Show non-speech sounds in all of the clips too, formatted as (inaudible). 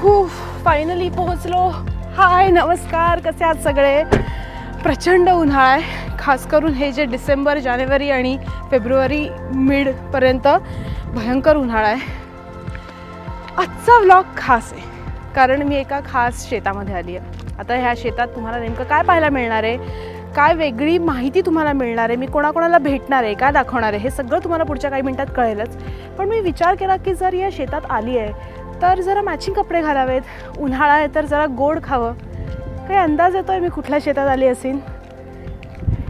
खूप फायनली पोहोचलो. हाय नमस्कार कसे आहात सगळे? प्रचंड उन्हाळा आहे खास करून हे जे डिसेंबर जानेवारी आणि फेब्रुवारी मिडपर्यंत भयंकर उन्हाळा आहे. आजचा व्लॉग खास आहे कारण मी एका खास शेतामध्ये आली आहे. आता ह्या शेतात तुम्हाला नेमकं काय पाहायला मिळणार आहे? काय वेगळी माहिती तुम्हाला मिळणार आहे? मी कोणाकोणाला भेटणार आहे? काय दाखवणार आहे? हे सगळं तुम्हाला पुढच्या काही मिनटात कळेलच. पण मी विचार केला की जर या शेतात आली आहे तर जरा मॅचिंग कपडे घालावेत. उन्हाळा आहे तर जरा गोड खावं. काही अंदाज येतो आहे मी कुठल्या शेतात आली असेल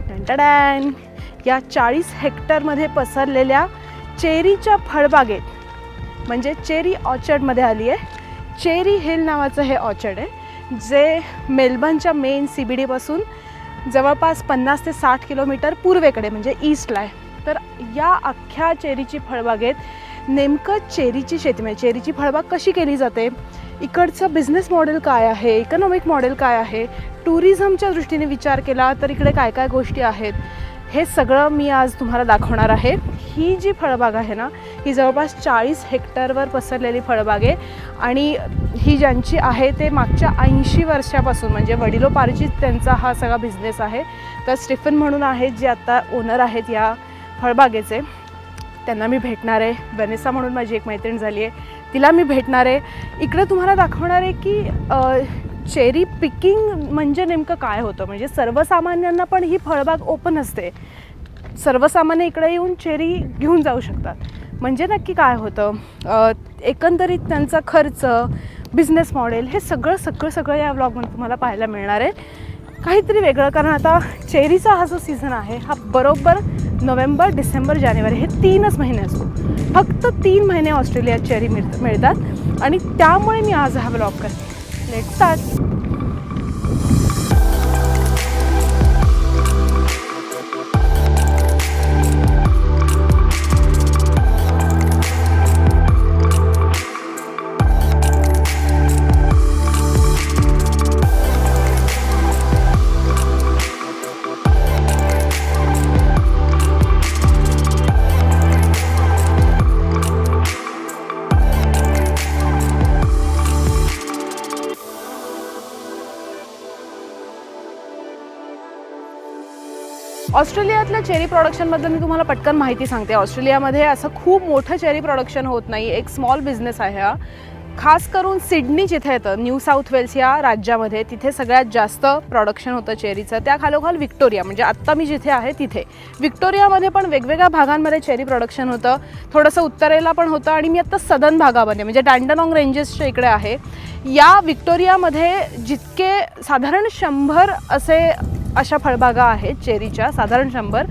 टँटाडॅन या चाळीस हेक्टरमध्ये पसरलेल्या चेरीच्या फळबागेत म्हणजे चेरी ऑर्चर्डमध्ये आली आहे. चेरी हिल नावाचं हे ऑर्चर्ड आहे जे मेलबर्नच्या मेन सी बी डीपासून जवळपास पन्नास ते साठ किलोमीटर पूर्वेकडे म्हणजे ईस्टला आहे. तर या अख्ख्या चेरीची फळबागेत नेमकं चेरीची शेती म्हणजे चेरीची फळबाग कशी केली जाते? इकडचं बिझनेस मॉडेल काय आहे? इकॉनॉमिक मॉडेल काय आहे? टुरिझमच्या दृष्टीने विचार केला तर इकडे काय काय गोष्टी आहेत? हे सगळं मी आज तुम्हाला दाखवणार आहे. ही जी फळबाग आहे ना ही जवळपास चाळीस हेक्टरवर पसरलेली फळबाग आहे. आणि ही ज्यांची आहे ते मागच्या ऐंशी वर्षापासून म्हणजे वडिलोपार्जित त्यांचा हा सगळा बिझनेस आहे. तर स्टिफन म्हणून आहेत जे आत्ता ओनर आहेत या फळबागेचे. त्यांना मी भेटणार आहे. वनेसा म्हणून माझी एक मैत्रीण झाली आहे. तिला मी भेटणार आहे. इकडे तुम्हाला दाखवणार आहे की चेरी पिकिंग म्हणजे नेमकं काय होतं? म्हणजे सर्वसामान्यांना पण ही फळबाग ओपन असते. सर्वसामान्य इकडे येऊन चेरी घेऊन जाऊ शकतात. म्हणजे नक्की काय होतं? एकंदरीत त्यांचा खर्च बिझनेस मॉडेल हे सगळं सगळं सगळं या व्लॉगमध्ये तुम्हाला पाहायला मिळणार आहे. काहीतरी वेगळं कारण आता चेरीचा हा जो सीझन आहे हा बरोबर नोव्हेंबर डिसेंबर जानेवारी हे तीनच महिने असतो. फक्त तीन महिने ऑस्ट्रेलियात चेरी मिळ मिळतात. आणि त्यामुळे मी आज हा ब्लॉग करते. लेट स्टार्ट ऑस्ट्रेलियातल्या चेरी प्रोडक्शनबद्दल मी तुम्हाला पटकन माहिती सांगते. ऑस्ट्रेलियामध्ये असं खूप मोठं चेरी प्रोडक्शन होत नाही. एक स्मॉल बिझनेस आहे हा. खास करून सिडनी जिथे येतं न्यू साऊथ वेल्स या राज्यामध्ये तिथे सगळ्यात जास्त प्रोडक्शन होतं चेरीचं. त्या खालोखाल विक्टोरिया म्हणजे आत्ता मी जिथे आहे तिथे. विक्टोरियामध्ये पण वेगवेगळ्या भागांमध्ये चेरी प्रोडक्शन होतं. थोडंसं उत्तरेला पण होतं आणि मी आत्ता सदन भागामध्ये म्हणजे डॅन्डनॉंग रेंजेसच्या इकडे आहे. या विक्टोरियामध्ये जितके साधारण शंभर असे अशा फळबागा आहेत चेरीच्या साधारण शंभर.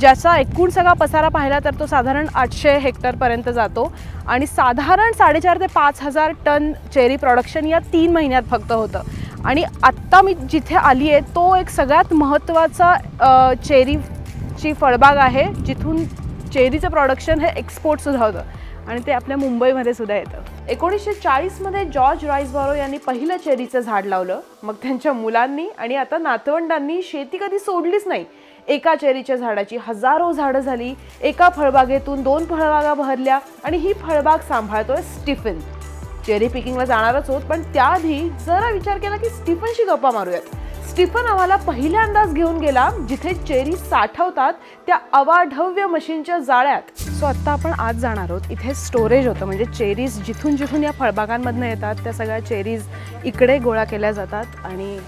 ज्याचा एकूण सगळा पसारा पाहिला तर तो साधारण आठशे हेक्टरपर्यंत जातो. आणि साधारण साडेचार ते पाच हजार टन चेरी प्रोडक्शन या तीन महिन्यात फक्त होतं. आणि आत्ता मी जिथे आली आहे तो एक सगळ्यात महत्त्वाचा चेरीची फळबाग आहे जिथून चेरीचं प्रोडक्शन हे एक्सपोर्टसुद्धा होतं. आणि ते आपल्या मुंबईमध्ये सुद्धा येतं. एकोणीसशे चाळीसमध्ये जॉर्ज राईसबॉरो यांनी पहिलं चेरीचं झाड लावलं. मग त्यांच्या मुलांनी आणि आता नातवंडांनी शेती कधी सोडलीच नाही. एका चेरीच्या झाडाची हजारो झाडं झाली. एका फळबागेतून दोन फळबागा भरल्या आणि ही फळबाग सांभाळतोय स्टिफन. चेरी पिकिंगला जाणारच होत पण त्याआधी जरा विचार केला की स्टीफनशी गप्पा मारूयात. स्टीफन आम्हाला पहिल्यांदाच घेऊन गेला जिथे चेरी साठवतात त्या अवाढव्य मशीनच्या जाळ्यात. सो आत्ता आपण आज जाणार आहोत. इथे स्टोरेज होतं म्हणजे चेरीज जिथून जिथून या फळबागांमधनं येतात त्या सगळ्या चेरीज इकडे गोळा केल्या जातात आणि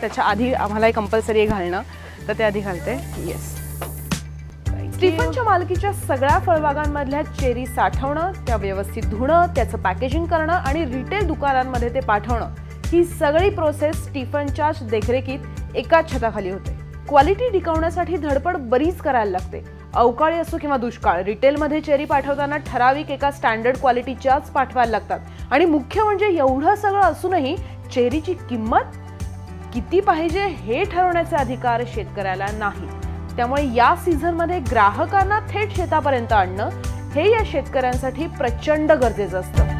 त्याच्या आधी आम्हाला कंपल्सरी घालणं. तर ते आधी घालते. येस स्टीफनच्या मालकीच्या सगळ्या फळबागांमधल्या चेरी साठवणं त्या व्यवस्थित धुणं त्याचं पॅकेजिंग करणं आणि रिटेल दुकानांमध्ये ते पाठवणं. ही सगळी प्रोसेस स्टीफनच्याच देखरेखीत एकाच छताखाली होते. क्वालिटी टिकवण्यासाठी धडपड बरीच करायला लागते. अवकाळी असो किंवा दुष्काळ रिटेलमध्ये चेरी पाठवताना ठराविक एका स्टँडर्ड क्वालिटीच्याच पाठवायला लागतात. आणि मुख्य म्हणजे एवढं सगळं असूनही चेरीची किंमत किती पाहिजे हे ठरवण्याचे अधिकार शेतकऱ्याला नाही त्यामुळे या सीझनमध्ये ग्राहकांना थेट शेतापर्यंत आणणं हे या शेतकऱ्यांसाठी प्रचंड गरजेचं असतं.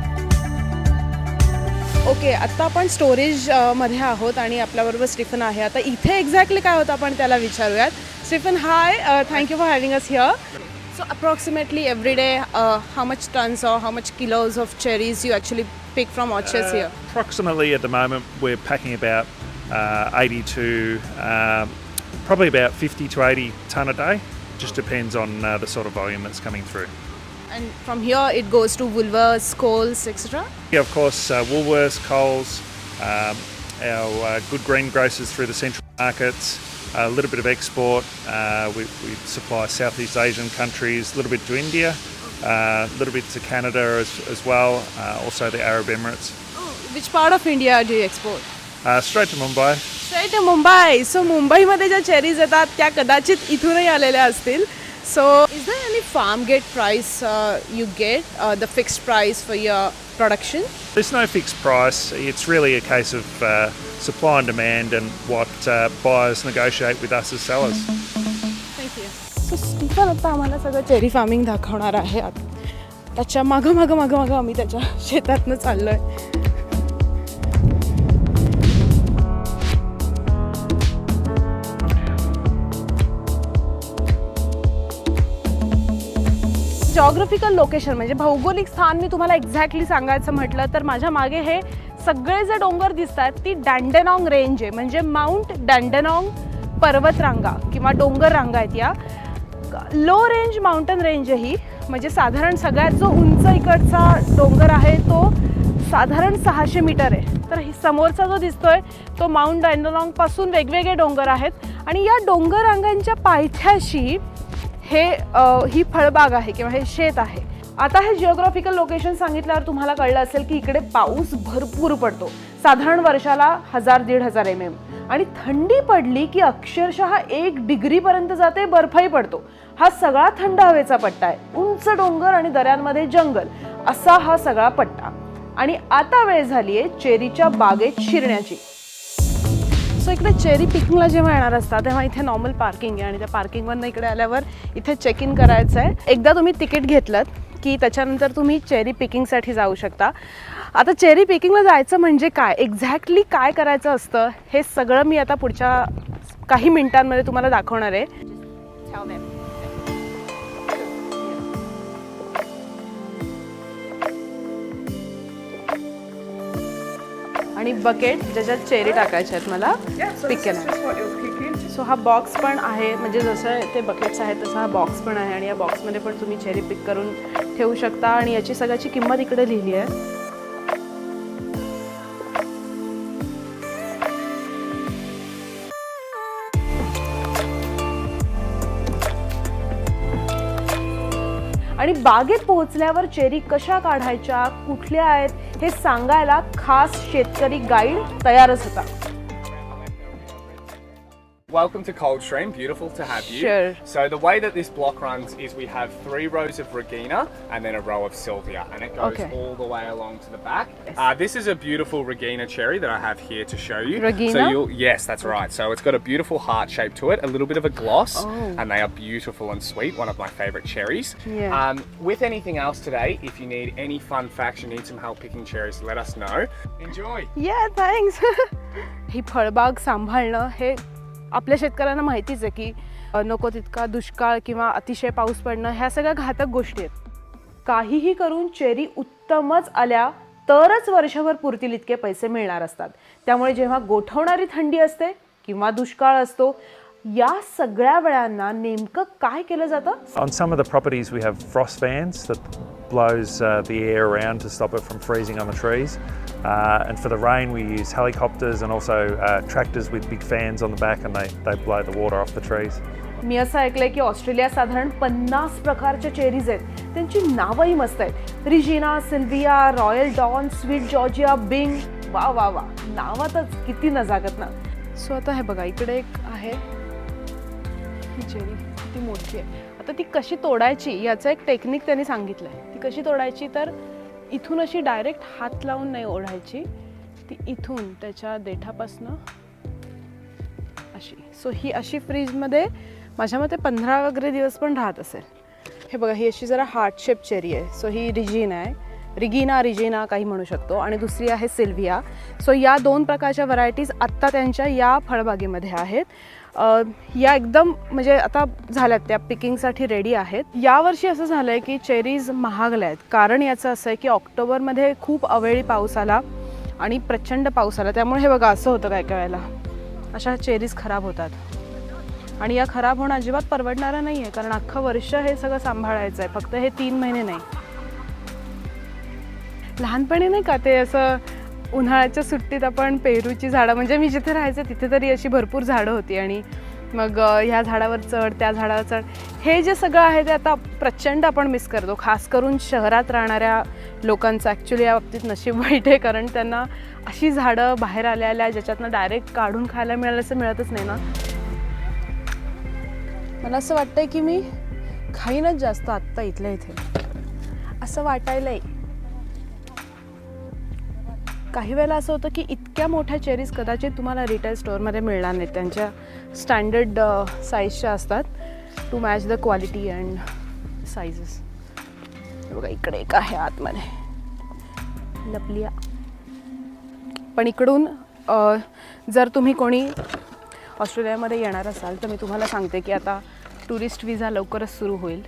ओके आत्ता आपण स्टोरेज मध्ये आहोत आणि आपल्याबरोबर स्टीफन आहे आता इथे एक्झॅक्टली काय होतं आपण त्याला विचारूयात Stephen hi thank you for having us here so approximately every day how much tons or how much kilos of cherries you actually pick from orchards Uh, here? Approximately at the moment, we're packing about uh, 80 to um, probably about 50 to 80 tonne a day. Just depends on uh, the sort of volume that's coming through. And from here it goes to Woolworths, Coles, etc. Yeah, of course, uh, Woolworths, Coles, um, our uh, good green grocers through the central markets, a little bit of export. Uh, we, we supply Southeast Asian countries, a little bit to India, uh, a little bit to Canada as, as well, uh, also the Arab Emirates. Which part of India do you export? Uh, straight to Mumbai. Straight to Mumbai so मुंबईमध्ये ज्या cherries येतात त्या कदाचित इथूनही आलेल्या असतील so Is there any farm gate price you get the fixed price for your production There's no fixed price. It's really a case of uh, supply and demand and what uh, buyers negotiate with us as sellers. Thank you so Stephen आता आम्हाला सगळं cherry farming दाखवणार आहे आत त्याच्या मागं मागं मागं मागं आम्ही त्याच्या शेतातनं चाललो आहे जॉग्रफिकल लोकेशन म्हणजे भौगोलिक स्थान मी तुम्हाला एक्झॅक्टली सांगायचं म्हटलं तर माझ्या मागे हे सगळे जे डोंगर दिसत आहेत ती डँडेनॉंग रेंज आहे. म्हणजे माउंट डँडेनॉंग पर्वतरांगा किंवा डोंगर रांगा आहेत या. लो रेंज माउंटन रेंज आहे ही. म्हणजे साधारण सगळ्यात जो उंच इकडचा डोंगर आहे तो साधारण सहाशे मीटर आहे. तर समोरचा जो दिसतोय तो माउंट डँडेनॉंगपासून वेगवेगळे डोंगर आहेत. आणि या डोंगर रांगांच्या पायथ्याशी हे ही फळबाग आहे किंवा हे शेत आहे. आता हे जिओग्राफिकल लोकेशन सांगितल्यावर तुम्हाला कळलं असेल की इकडे पाऊस भरपूर पडतो. साधारण वर्षाला हजार दीड हजार एम एम आणि थंडी पडली की अक्षरशः एक डिग्रीपर्यंत जाते बर्फही पडतो. हा सगळा थंड हवेचा पट्टा आहे. उंच डोंगर आणि दऱ्यांमध्ये जंगल. असा हा सगळा पट्टा. आणि आता वेळ झाली आहे चेरीच्या बागेत शिरण्याची. सो इकडे चेरी पिकिंगला जेव्हा येणार असतात तेव्हा इथे नॉर्मल पार्किंग आहे आणि त्या पार्किंगमधनं इकडे आल्यावर इथे चेक इन करायचं आहे. एकदा तुम्ही तिकीट घेतलं की त्याच्यानंतर तुम्ही चेरी पिकिंगसाठी जाऊ शकता. आता चेरी पिकिंगला जायचं म्हणजे काय? एक्झॅक्टली काय करायचं असतं? हे सगळं मी आता पुढच्या काही मिनिटांमध्ये तुम्हाला दाखवणार आहे. आणि बकेट ज्याच्यात चेरी टाकायच्या आहेत मला पिक सो हा बॉक्स पण आहे. म्हणजे जसं ते बकेट्स आहेत तसा हा बॉक्स पण आहे. आणि या बॉक्समध्ये पण तुम्ही चेरी पिक करून ठेवू शकता. आणि याची सगळ्याची किंमत इकडे लिहिली आहे. आणि बागेत पोहोचल्यावर चेरी कशा काढायच्या? कुठल्या आहेत? हे सांगायला खास शेतकरी गाईड तयारच होता. Welcome to Coldstream, beautiful to have you. Sure. So the way that this block runs is we have three rows of Regina and then a row of Sylvia and it goes okay. all the way along to the back. Yes. Uh, this is a beautiful Regina cherry that I have here to show you. Regina? So you'll, yes, that's right. So it's got a beautiful heart shape to it, a little bit of a gloss oh. and they are beautiful and sweet, one of my favourite cherries. Yeah. Um, with anything else today, if you need any fun facts, you need some help picking cherries, let us know. Enjoy! Yeah, thanks! he put about sambhalna, hey. आपल्या शेतकऱ्यांना माहितीच आहे की नको तितका दुष्काळ किंवा अतिशय पाऊस पडणं ह्या सगळ्या घातक गोष्टी आहेत. काहीही करून चेरी उत्तमच आल्या तरच वर्षभर पुरतील इतके पैसे मिळणार असतात. त्यामुळे जेव्हा गोठवणारी थंडी असते किंवा दुष्काळ असतो या सगळ्या वेळांना नेमकं काय केलं जातं On some of the properties, we have frost fans that blows uh, the air around to stop it from freezing on the trees. Uh, and for the rain, we use helicopters and also uh, tractors with big fans on the back, and they, they blow the water off the trees. मी असं ऐकलंय की ऑस्ट्रेलियात साधारण पन्नास प्रकारच्या cherries आहेत त्यांची नावही मस्त आहेत Regina Sylvia Royal Dawn Sweet Georgia Bing वा वा वा नावातच किती नजाकत ना सो आता हे बघा इकडे एक आहे ही चेरी किती मोठी आहे. आता ती कशी तोडायची याचं एक टेक्निक त्यांनी सांगितलं आहे ती कशी तोडायची तर इथून अशी डायरेक्ट हात लावून नाही ओढायची. ती इथून त्याच्या देठापासनं अशी. सो ही अशी फ्रीजमध्ये माझ्या मते पंधरा वगैरे दिवस पण राहत असेल. हे बघा ही अशी जरा हार्ट शेप चेरी आहे. सो ही रिजिन आहे. रिगिना रिजिना काही म्हणू शकतो. आणि दुसरी आहे सिल्व्हिया. सो या दोन प्रकारच्या व्हरायटीज आत्ता त्यांच्या या फळबागेमध्ये आहेत. या एकदम म्हणजे आता झाल्यात त्या पिकिंगसाठी रेडी आहेत. यावर्षी असं झालं आहे की चेरीज महागल्या आहेत. कारण याचं असं आहे की ऑक्टोबरमध्ये खूप अवेळी पाऊस आला आणि प्रचंड पाऊस आला. त्यामुळे हे बघा असं होतं काय काय वेळेला अशा चेरीज खराब होतात. आणि या खराब होणं अजिबात परवडणारं नाही आहे कारण अख्खं वर्ष हे सगळं सांभाळायचं आहे. फक्त हे तीन महिने नाही. लहानपणी नाही का ते असं उन्हाळ्याच्या सुट्टीत आपण पेरूची झाडं म्हणजे मी जिथे राहायचे तिथे तरी अशी भरपूर झाडं होती आणि मग ह्या झाडावर चढ त्या झाडावर चढ. हे जे सगळं आहे ते आता प्रचंड आपण मिस करतो खास करून शहरात राहणाऱ्या लोकांचं. ॲक्च्युली या बाबतीत नशीब वाईट आहे कारण त्यांना अशी झाडं बाहेर आल्या आल्या ज्याच्यातनं डायरेक्ट काढून खायला मिळालं असं मिळतच नाही ना. मला असं वाटतंय की मी खाईनच जास्त आत्ता इथल्या इथे. असं वाटायलंय. काही वेळेला असं होतं की इतक्या मोठ्या चेरीज कदाचित तुम्हाला रिटेल स्टोअरमध्ये मिळणार नाहीत. त्यांच्या स्टँडर्ड साईजच्या असतात. To match the quality and sizes बघा इकडे एक आहे आतमध्ये. लपलिया. पण इकडून जर तुम्ही कोणी ऑस्ट्रेलियामध्ये येणार असाल तर मी तुम्हाला सांगते की आता टुरिस्ट विजा लवकरच सुरू होईल.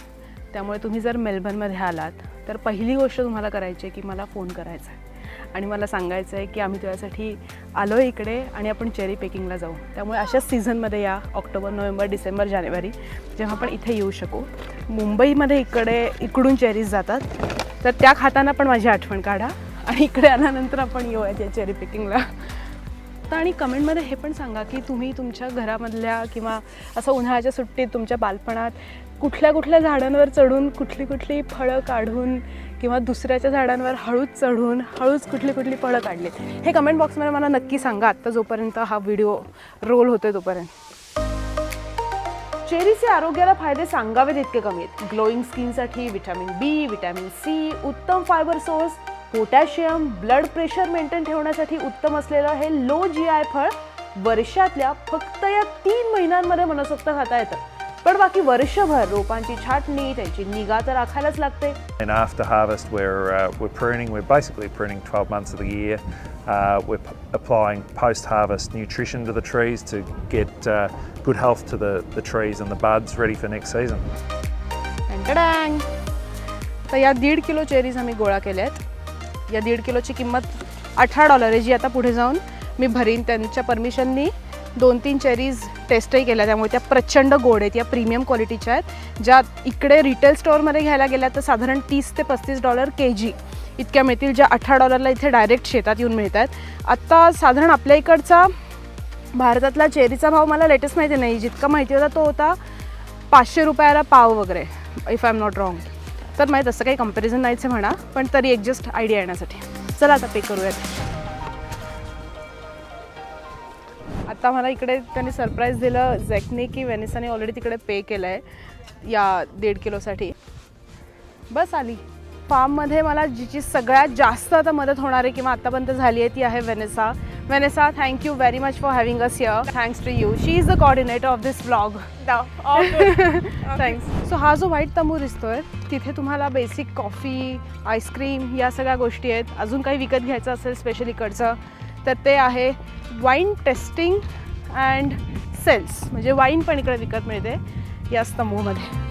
त्यामुळे तुम्ही जर मेलबर्नमध्ये आलात तर पहिली गोष्ट तुम्हाला करायची आहे की मला फोन करायचा आहे. आणि मला सांगायचं आहे की आम्ही तुझ्यासाठी आलो आहे इकडे आणि आपण चेरी पेकिंगला जाऊ. त्यामुळे अशाच सीझनमध्ये या ऑक्टोबर नोव्हेंबर डिसेंबर जानेवारी जेव्हा आपण इथे येऊ शकू. मुंबईमध्ये इकडे इकडून चेरीज जातात. तर त्या खाताना पण माझी आठवण काढा. आणि इकडे आल्यानंतर आपण येऊयात या चेरी पिकिंगला तर आणि कमेंटमध्ये हे पण सांगा की तुम्ही तुमच्या घरामधल्या किंवा असं उन्हाळ्याच्या सुट्टीत तुमच्या बालपणात कुठल्या कुठल्या झाडांवर चढून कुठली कुठली फळं काढून किंवा दुसऱ्याच्या झाडांवर हळूच चढून हळूच कुठली कुठली फळं काढली हे कमेंट बॉक्समध्ये मला नक्की सांगा. आत्ता जोपर्यंत हा व्हिडिओ रोल होतोय तोपर्यंत. चेरीचे आरोग्याला फायदे सांगावे तितके कमी आहेत. ग्लोईंग स्किनसाठी विटॅमिन बी विटॅमिन सी उत्तम fibre source potassium blood pressure maintain ठेवण्यासाठी उत्तम असलेलं हे लो जी आय फळ वर्षातल्या फक्त या तीन महिन्यांमध्ये मनसोक्त खाता येतं. पण बाकी वर्षभर रोपांची छाटणी त्याची निगा तर राखायलाच लागते And after harvest, we're, uh, we're pruning. We're basically pruning 12 months of the year. Uh, we're applying post-harvest nutrition to the trees to get uh, good health to the, the trees and the buds ready for next season. टँटडँग तर या दीड kilo cherries आम्ही गोळा केल्या आहेत या दीड किलोची किंमत अठरा डॉलर आहे जी आता पुढे जाऊन मी भरीन त्यांच्या परमिशननी दोन तीन चेरीज टेस्टही केल्या. त्यामुळे त्या प्रचंड गोड आहेत. या प्रीमियम क्वालिटीच्या आहेत. ज्या इकडे रिटेल स्टोअरमध्ये घ्यायला गेल्या तर साधारण तीस ते पस्तीस डॉलर के जी इतक्या मिळतील. ज्या अठरा डॉलरला इथे डायरेक्ट शेतात येऊन मिळत आहेत आत्ता साधारण आपल्या इकडचा भारतातला चेरीचा भाव मला लेटेस्ट माहिती नाही. जितका माहिती होता तो होता पाचशे रुपयाला पाव वगैरे if I am not wrong तर माहीत असं काही कंपॅरिझन नाहीच म्हणा पण तरी एक जस्ट आयडिया येण्यासाठी. चला आता पे करूयात. आता मला इकडे त्यांनी सरप्राईज दिलं झॅकने की वेनिसाने ऑलरेडी तिकडे पे केलं आहे या दीड किलोसाठी. बस आली. फार्ममध्ये मला जिची सगळ्यात जास्त आता मदत होणार आहे किंवा आतापर्यंत झाली आहे ती आहे Vanessa Vanessa thank you very much for having us here thanks to you she is the coordinator of this blog thanks so हा जो व्हाईट तंबू दिसतोय तिथे तुम्हाला बेसिक कॉफी आईस्क्रीम या सगळ्या गोष्टी आहेत. अजून काही विकत घ्यायचं असेल स्पेशल इकडचं. तर ते आहे वाईन टेस्टिंग अँड सेल्स म्हणजे वाईन पण इकडे विकत मिळते या स्तंभूमध्ये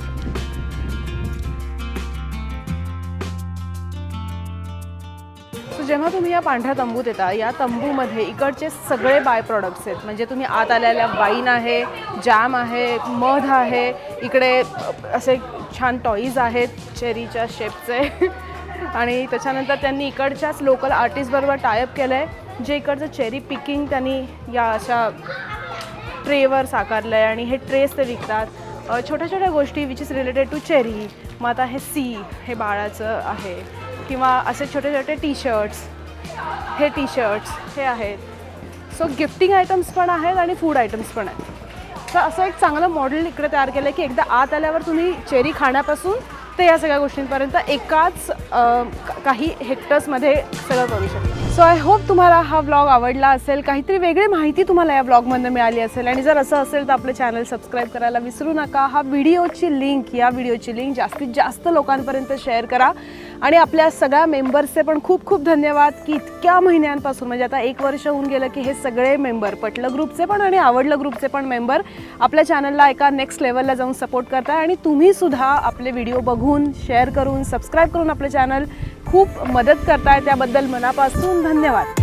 सो जेव्हा तुम्ही या पांढऱ्या तंबूत येता या तंबूमध्ये इकडचे सगळे बाय प्रॉडक्ट्स आहेत. म्हणजे तुम्ही आत आलेल्या वाईन आहे जॅम आहे मध आहे इकडे असे छान टॉईज आहेत चेरीच्या शेपचे (laughs) आणि त्याच्यानंतर त्यांनी इकडच्याच लोकल आर्टिस्टबरोबर टायअप केलं आहे जे इकडचं चेरी पिकिंग त्यांनी या अशा ट्रेवर साकारलं आहे आणि हे ट्रेस ते विकतात. छोट्या छोट्या गोष्टी which is related to cherry मग आता हे सी हे बाळाचं आहे. किंवा असे छोटे छोटे टी शर्ट्स हे टी शर्ट्स हे आहेत. सो गिफ्टिंग आयटम्स पण आहेत आणि फूड आयटम्स पण आहेत. तर असं एक चांगलं मॉडेल इकडे तयार केलं आहे की एकदा आत आल्यावर तुम्ही चेरी खाण्यापासून ते या सगळ्या गोष्टींपर्यंत एकाच काही हेक्टर्समध्ये सगळं करू शकतो. सो आय होप तुम्हाला हा ब्लॉग आवडला असेल. काहीतरी वेगळी माहिती तुम्हाला या ब्लॉगमधनं मिळाली असेल. आणि जर असं असेल तर आपलं चॅनल सबस्क्राईब करायला विसरू नका. हा व्हिडिओची लिंक या व्हिडिओची लिंक जास्तीत जास्त लोकांपर्यंत शेअर करा. आणि आपल्या सगळ्या मेंबर्सचे पण खूप खूप धन्यवाद की इतक्या महिन्यांपासून म्हणजे आता एक वर्ष होऊन गेलं की हे सगळे मेंबर पटलं ग्रुपचे पण आणि आवडलं ग्रुपचे पण मेंबर आपल्या चॅनलला एका नेक्स्ट लेवलला जाऊन सपोर्ट करताय. आणि तुम्हीसुद्धा आपले व्हिडिओ बघून शेअर करून सबस्क्राईब करून आपलं चॅनल खूप मदत करताय. त्याबद्दल मनापासून धन्यवाद.